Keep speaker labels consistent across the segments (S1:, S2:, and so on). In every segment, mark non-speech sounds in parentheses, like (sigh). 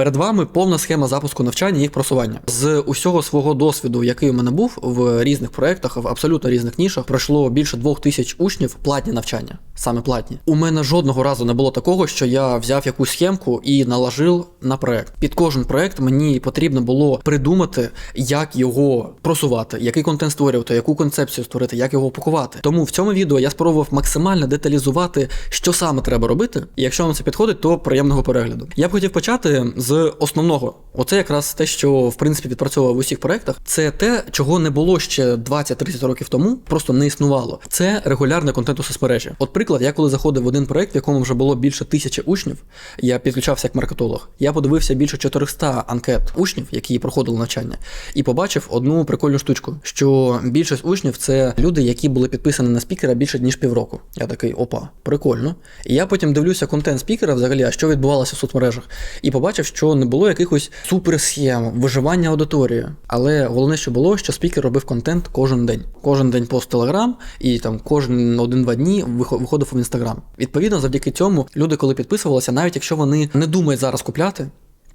S1: Перед вами повна схема запуску навчання і їх просування. З усього свого досвіду, який у мене був в різних проєктах, в абсолютно різних нішах, пройшло більше двох тисяч учнів платні навчання, саме платні. У мене жодного разу не було такого, що я взяв якусь схемку і наложив на проект. Під кожен проект мені потрібно було придумати, як його просувати, який контент створювати, яку концепцію створити, як його упакувати. Тому в цьому відео я спробував максимально деталізувати, що саме треба робити. І якщо вам це підходить, то приємного перегляду. Я б хотів почати з основного. Оце якраз те, що в принципі відпрацьовував в усіх проектах. Це те, чого не було ще 20-30 років тому, просто не існувало. Це регулярний контент у соцмережі. От приклад, я коли заходив в один проект, в якому вже було більше тисячі учнів, я підключався як маркетолог. Я подивився більше 400 анкет учнів, які проходили навчання, і побачив одну прикольну штучку, що більшість учнів це люди, які були підписані на спікера більше ніж півроку. Я такий, опа, прикольно. І я потім дивлюся контент спікера взагалі, що відбувалося в соцмережах, і побачив, що не було якихось суперсхем, виживання аудиторії. Але головне, що було, що спікер робив контент кожен день. Кожен день пост Телеграм, і там кожен один-два дні вихо- виходив в інстаграм. Відповідно, завдяки цьому люди, коли підписувалися, навіть якщо вони не думають зараз купляти.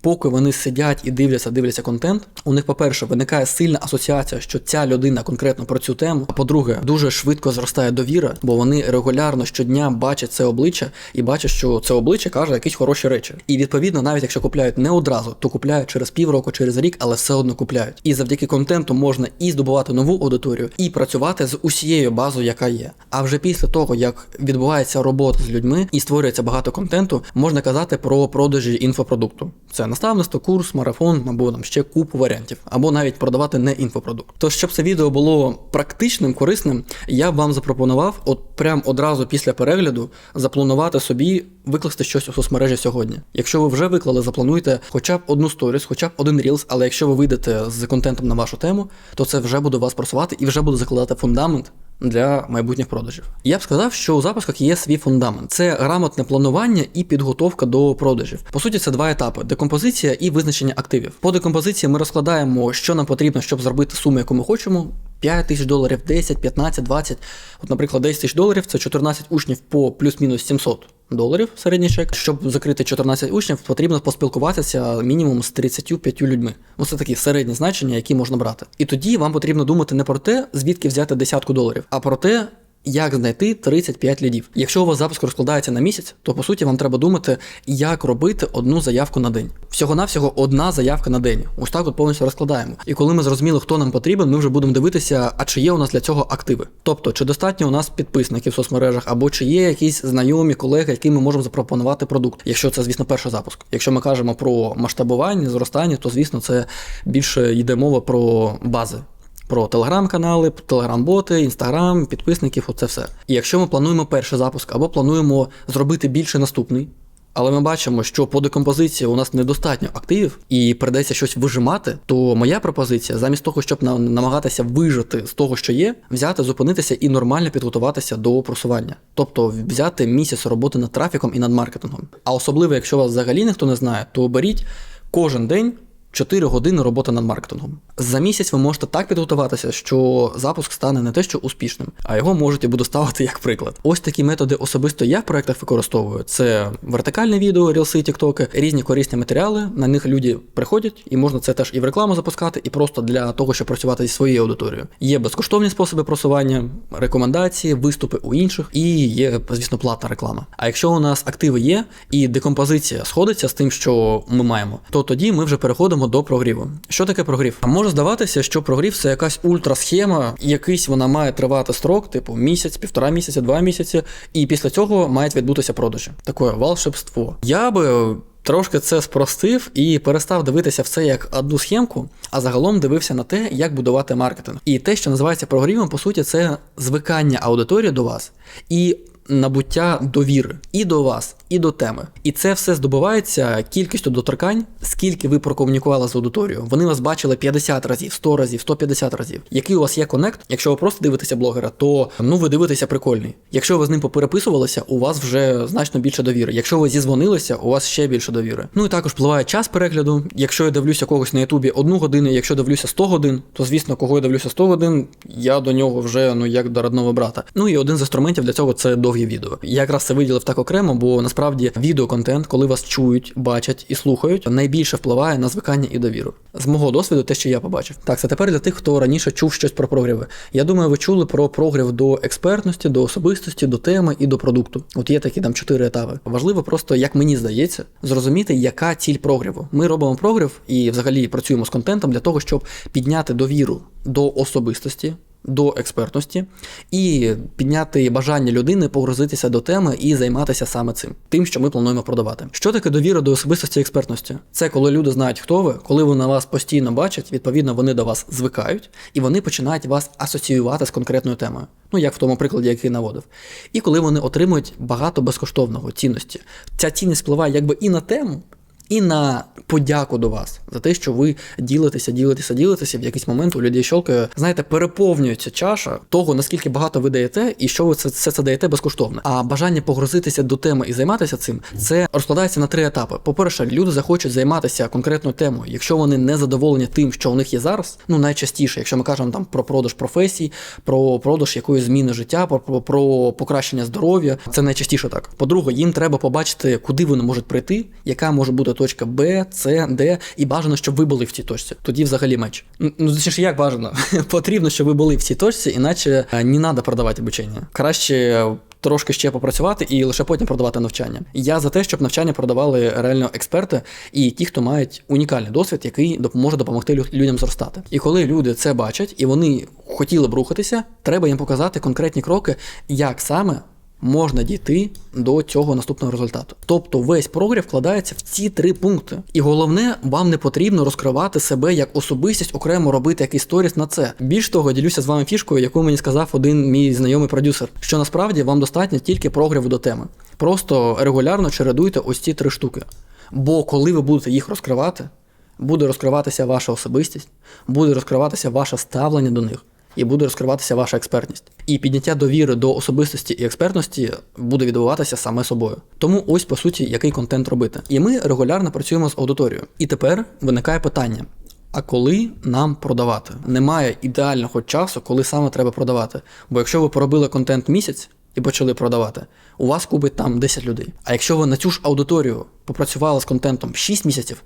S1: Поки вони сидять і дивляться, дивляться контент, у них, по-перше, виникає сильна асоціація, що ця людина конкретно про цю тему. А по-друге, дуже швидко зростає довіра, бо вони регулярно щодня бачать це обличчя і бачать, що це обличчя каже якісь хороші речі. І відповідно, навіть якщо купляють не одразу, то купляють через півроку, через рік, але все одно купляють. І завдяки контенту можна і здобувати нову аудиторію, і працювати з усією базою, яка є. А вже після того, як відбувається робота з людьми і створюється багато контенту, можна казати про продажі інфопродукту. Це наставництво, курс, марафон або там ще купу варіантів, або навіть продавати не інфопродукт. Тож, щоб це відео було практичним, корисним, я б вам запропонував, от прям одразу після перегляду, запланувати собі викласти щось у соцмережі сьогодні. Якщо ви вже виклали, заплануйте хоча б одну сторіс, хоча б один рілс, але якщо ви вийдете з контентом на вашу тему, то це вже буде вас просувати і вже буде закладати фундамент для майбутніх продажів. Я б сказав, що у запусках є свій фундамент: це грамотне планування і підготовка до продажів. По суті, це два етапи: декомпозиція і визначення активів. По декомпозиції ми розкладаємо, що нам потрібно, щоб зробити суму, яку ми хочемо. 5 тисяч доларів, 10, 15, 20. От, наприклад, 10 тисяч доларів це 14 учнів по плюс-мінус 700 доларів середній чек. Щоб закрити 14 учнів, потрібно поспілкуватися мінімум з 35 людьми. Ну це такі середні значення, які можна брати. І тоді вам потрібно думати не про те, звідки взяти десятку доларів, а про те. Як знайти 35 лідів? Якщо у вас запуск розкладається на місяць, то по суті вам треба думати, як робити одну заявку на день. Всього-навсього одна заявка на день. Ось так от повністю розкладаємо. І коли ми зрозуміли, хто нам потрібен, ми вже будемо дивитися, а чи є у нас для цього активи. Тобто, чи достатньо у нас підписників в соцмережах, або чи є якісь знайомі колеги, яким ми можемо запропонувати продукт, якщо це, звісно, перший запуск. Якщо ми кажемо про масштабування, зростання, то звісно це більше йде мова про бази. Про телеграм-канали, телеграм-боти, інстаграм, підписників, оце все. І якщо ми плануємо перший запуск або плануємо зробити більше наступний, але ми бачимо, що по декомпозиції у нас недостатньо активів і придеться щось вижимати, то моя пропозиція, замість того, щоб на- намагатися вижити з того, що є, взяти, зупинитися і нормально підготуватися до просування. Тобто взяти місяць роботи над трафіком і над маркетингом. А особливо, якщо вас взагалі ніхто не знає, то беріть кожен день. 4 години роботи над маркетингом. За місяць ви можете так підготуватися, що запуск стане не те, що успішним, а його можете буду ставити як приклад. Ось такі методи особисто я в проектах використовую. Це вертикальне відео, рілси, тіктоки, різні корисні матеріали. На них люди приходять, і можна це теж і в рекламу запускати, і просто для того, щоб працювати зі своєю аудиторією. Є безкоштовні способи просування, рекомендації, виступи у інших, і є, звісно, платна реклама. А якщо у нас активи є і декомпозиція сходиться з тим, що ми маємо, то тоді ми вже переходимо до прогріву. Що таке прогрів? Може здаватися, що прогрів це якась ультрасхема, якийсь вона має тривати строк, типу місяць, півтора місяця, два місяці, і після цього мають відбутися продажі. Таке волшебство. Я би. Трошки це спростив і перестав дивитися в це як одну схемку, а загалом дивився на те, як будувати маркетинг. І те, що називається прогрівом, по суті, це звикання аудиторії до вас і набуття довіри і до вас, і до теми. І це все здобувається кількістю доторкань, скільки ви прокомунікували з аудиторією. Вони вас бачили 50 разів, 100 разів, 150 разів. Який у вас є конект? Якщо ви просто дивитеся блогера, то ну ви дивитеся прикольний. Якщо ви з ним попереписувалися, у вас вже значно більше довіри. Якщо ви зізвонилися, у вас ще більше довіри. Ну і також впливає час перегляду. Якщо я дивлюся когось на Ютубі одну годину, якщо дивлюся 100 годин, то звісно, кого я дивлюся 100 годин, я до нього вже ну як до родного брата. Ну і один з інструментів для цього це довгі довгі відео. Я якраз це виділив так окремо, бо насправді відеоконтент, коли вас чують, бачать і слухають, найбільше впливає на звикання і довіру. З мого досвіду, те, що я побачив. Так, це тепер для тих, хто раніше чув щось про прогріви. Я думаю, ви чули про прогрів до експертності, до особистості, до теми і до продукту. От є такі там чотири етапи. Важливо просто, як мені здається, зрозуміти, яка ціль прогріву. Ми робимо прогрів і взагалі працюємо з контентом для того, щоб підняти довіру до особистості. До експертності і підняти бажання людини погрузитися до теми і займатися саме цим, тим, що ми плануємо продавати. Що таке довіра до особистості експертності? Це коли люди знають, хто ви, коли вони вас постійно бачать, відповідно, вони до вас звикають, і вони починають вас асоціювати з конкретною темою. Ну, як в тому прикладі, який наводив. І коли вони отримують багато безкоштовного цінності. Ця цінність впливає якби і на тему, і на подяку до вас за те, що ви ділитеся, ділитеся, ділитеся. В якийсь момент у людей щолкає, знаєте, переповнюється чаша того, наскільки багато ви даєте, і що ви це, все це даєте безкоштовно. А бажання погрузитися до теми і займатися цим, це розкладається на три етапи. По-перше, люди захочуть займатися конкретною темою, якщо вони не задоволені тим, що у них є зараз. Ну найчастіше, якщо ми кажемо там про продаж професій, про продаж якоїсь зміни життя, про, про, про покращення здоров'я, це найчастіше так. По-друге, їм треба побачити, куди вони можуть прийти, яка може бути точка Б, С, Д, і бажано, щоб ви були в цій точці. Тоді взагалі меч. Ну, точніше, як бажано? (laughs) Потрібно, щоб ви були в цій точці, іначе е, не треба продавати обучення. Краще. Трошки ще попрацювати і лише потім продавати навчання. Я за те, щоб навчання продавали реально експерти і ті, хто мають унікальний досвід, який допоможе допомогти людям зростати. І коли люди це бачать і вони хотіли б рухатися, треба їм показати конкретні кроки, як саме можна дійти до цього наступного результату. Тобто весь прогрів вкладається в ці три пункти. І головне, вам не потрібно розкривати себе як особистість, окремо робити якийсь сторіс на це. Більш того, ділюся з вами фішкою, яку мені сказав один мій знайомий продюсер, що насправді вам достатньо тільки прогріву до теми. Просто регулярно чередуйте ось ці три штуки. Бо коли ви будете їх розкривати, буде розкриватися ваша особистість, буде розкриватися ваше ставлення до них і буде розкриватися ваша експертність. І підняття довіри до особистості і експертності буде відбуватися саме собою. Тому ось по суті, який контент робити. І ми регулярно працюємо з аудиторією. І тепер виникає питання. А коли нам продавати? Немає ідеального часу, коли саме треба продавати. Бо якщо ви поробили контент місяць і почали продавати, у вас купить там 10 людей. А якщо ви на цю ж аудиторію попрацювали з контентом 6 місяців,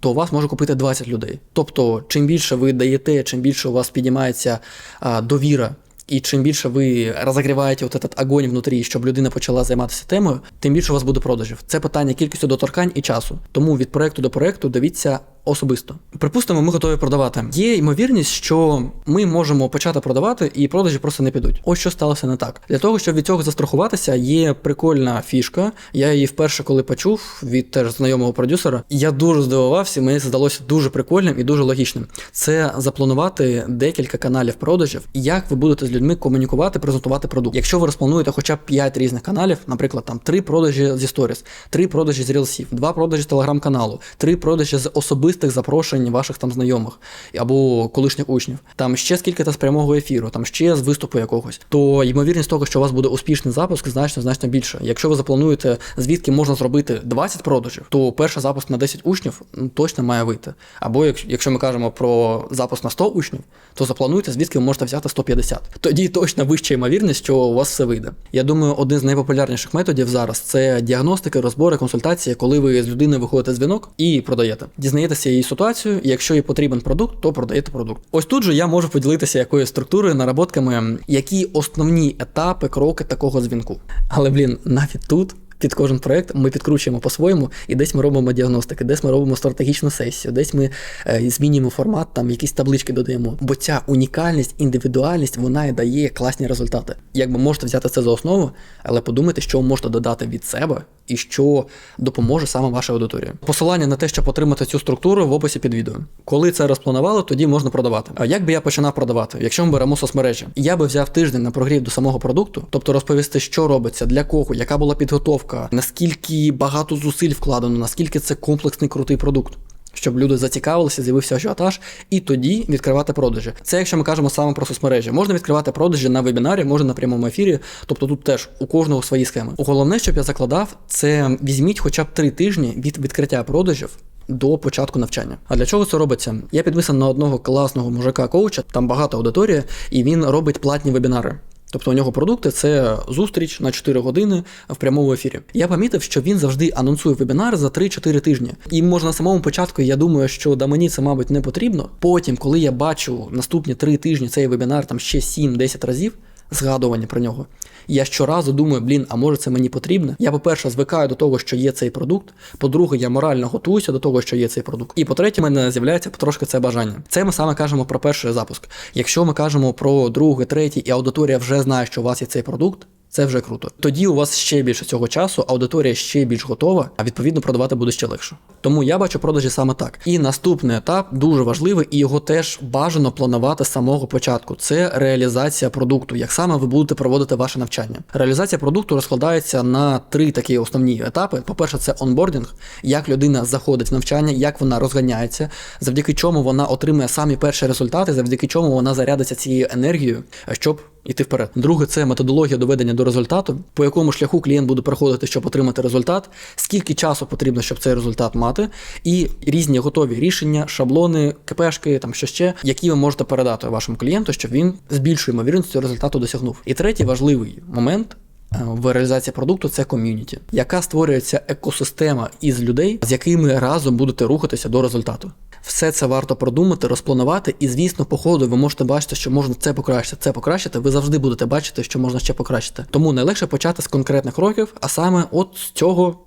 S1: то вас може купити 20 людей. Тобто, чим більше ви даєте, чим більше у вас піднімається а, довіра, і чим більше ви розігріваєте от этот огонь внутрі, щоб людина почала займатися темою, тим більше у вас буде продажів. Це питання кількості доторкань і часу. Тому від проекту до проекту дивіться особисто. Припустимо, ми готові продавати. Є ймовірність, що ми можемо почати продавати, і продажі просто не підуть. Ось що сталося не так. Для того, щоб від цього застрахуватися, є прикольна фішка. Я її вперше, коли почув від теж знайомого продюсера, я дуже здивувався, мені це здалося дуже прикольним і дуже логічним. Це запланувати декілька каналів продажів, як ви будете з людьми комунікувати, презентувати продукт. Якщо ви розплануєте хоча б 5 різних каналів, наприклад, там 3 продажі зі сторіс, 3 продажі з рілсів, 2 продажі з телеграм-каналу, 3 продажі з особистих запрошень ваших там знайомих або колишніх учнів, там ще скільки-то з прямого ефіру, там ще з виступу якогось, то ймовірність того, що у вас буде успішний запуск, значно значно більше. Якщо ви заплануєте, звідки можна зробити 20 продажів, то перший запуск на 10 учнів ну, точно має вийти. Або якщо ми кажемо про запуск на 100 учнів, то заплануйте, звідки ви можете взяти 150. Тоді точно вища ймовірність, що у вас все вийде. Я думаю, один з найпопулярніших методів зараз це діагностики, розбори, консультації, коли ви з людини виходите дзвінок і продаєте. Дізнаєтеся її ситуацією. і якщо їй потрібен продукт, то продаєте продукт. Ось тут же я можу поділитися якоюсь структурою, наработками, які основні етапи, кроки такого дзвінку. Але блін, навіть тут під кожен проект ми підкручуємо по-своєму, і десь ми робимо діагностики, десь ми робимо стратегічну сесію, десь ми е, змінюємо формат, там якісь таблички додаємо. Бо ця унікальність, індивідуальність вона і дає класні результати. Якби можете взяти це за основу, але подумайте, що можете додати від себе і що допоможе саме вашій аудиторії. Посилання на те, щоб отримати цю структуру в описі під відео. Коли це розпланували, тоді можна продавати. А як би я починав продавати? Якщо ми беремо соцмережі, я би взяв тиждень на прогрів до самого продукту, тобто розповісти, що робиться, для кого, яка була підготовка, наскільки багато зусиль вкладено, наскільки це комплексний крутий продукт щоб люди зацікавилися, з'явився ажіотаж, і тоді відкривати продажі. Це якщо ми кажемо саме про соцмережі. Можна відкривати продажі на вебінарі, можна на прямому ефірі. Тобто тут теж у кожного свої схеми. Головне, щоб я закладав, це візьміть хоча б три тижні від відкриття продажів. До початку навчання. А для чого це робиться? Я підписаний на одного класного мужика коуча, там багато аудиторії, і він робить платні вебінари. Тобто у нього продукти це зустріч на 4 години в прямому ефірі. Я помітив, що він завжди анонсує вебінар за 3-4 тижні. І може на самому початку я думаю, що да мені це, мабуть, не потрібно. Потім, коли я бачу наступні 3 тижні цей вебінар там ще 7-10 разів, згадування про нього. Я щоразу думаю, блін, а може це мені потрібно? Я, по-перше, звикаю до того, що є цей продукт. По-друге, я морально готуюся до того, що є цей продукт. І по-третє, в мене з'являється потрошки це бажання. Це ми саме кажемо про перший запуск. Якщо ми кажемо про другий, третій, і аудиторія вже знає, що у вас є цей продукт. Це вже круто. Тоді у вас ще більше цього часу, аудиторія ще більш готова, а відповідно продавати буде ще легше. Тому я бачу продажі саме так. І наступний етап дуже важливий, і його теж бажано планувати з самого початку. Це реалізація продукту, як саме ви будете проводити ваше навчання. Реалізація продукту розкладається на три такі основні етапи. По-перше, це онбордінг, як людина заходить в навчання, як вона розганяється, завдяки чому вона отримує самі перші результати, завдяки чому вона зарядиться цією енергією, щоб іти вперед. Друге, це методологія доведення до результату, по якому шляху клієнт буде проходити, щоб отримати результат, скільки часу потрібно, щоб цей результат мати, і різні готові рішення, шаблони, КПшки, там що ще, які ви можете передати вашому клієнту, щоб він з більшою ймовірністю результату досягнув. І третій важливий момент. е, В реалізації продукту це ком'юніті, яка створюється екосистема із людей, з якими разом будете рухатися до результату. Все це варто продумати, розпланувати, і звісно, по ходу ви можете бачити, що можна це покращити, це покращити. Ви завжди будете бачити, що можна ще покращити. Тому найлегше почати з конкретних кроків, а саме от з цього.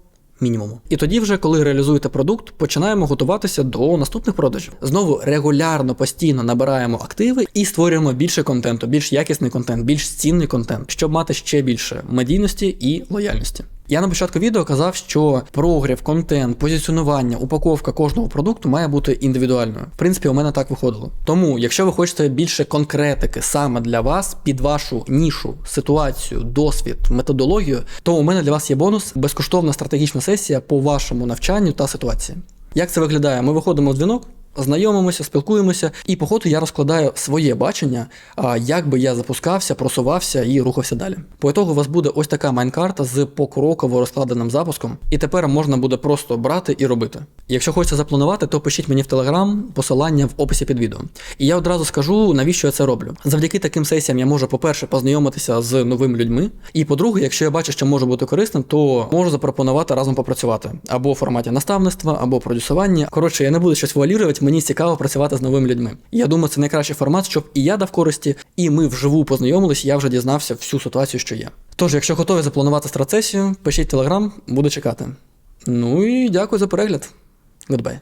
S1: Мінімуму. І тоді, вже коли реалізуєте продукт, починаємо готуватися до наступних продажів. Знову регулярно постійно набираємо активи і створюємо більше контенту, більш якісний контент, більш цінний контент, щоб мати ще більше медійності і лояльності. Я на початку відео казав, що прогрів, контент, позиціонування, упаковка кожного продукту має бути індивідуальною. В принципі, у мене так виходило. Тому, якщо ви хочете більше конкретики саме для вас, під вашу нішу, ситуацію, досвід, методологію, то у мене для вас є бонус безкоштовна стратегічна сесія по вашому навчанню та ситуації. Як це виглядає? Ми виходимо в дзвінок. Знайомимося, спілкуємося, і по ходу я розкладаю своє бачення, як би я запускався, просувався і рухався далі. По ітогу у вас буде ось така майнкарта з покроково розкладеним запуском, і тепер можна буде просто брати і робити. Якщо хочете запланувати, то пишіть мені в телеграм посилання в описі під відео. І я одразу скажу, навіщо я це роблю. Завдяки таким сесіям я можу, по-перше, познайомитися з новими людьми. І по-друге, якщо я бачу, що може бути корисним, то можу запропонувати разом попрацювати або в форматі наставництва, або продюсування. Коротше, я не буду щось вуалірувати, мені цікаво працювати з новими людьми. Я думаю, це найкращий формат, щоб і я дав користі, і ми вживу познайомились, я вже дізнався всю ситуацію, що є. Тож, якщо готові запланувати страцесію, пишіть телеграм, буду чекати. Ну і дякую за перегляд. Goodbye.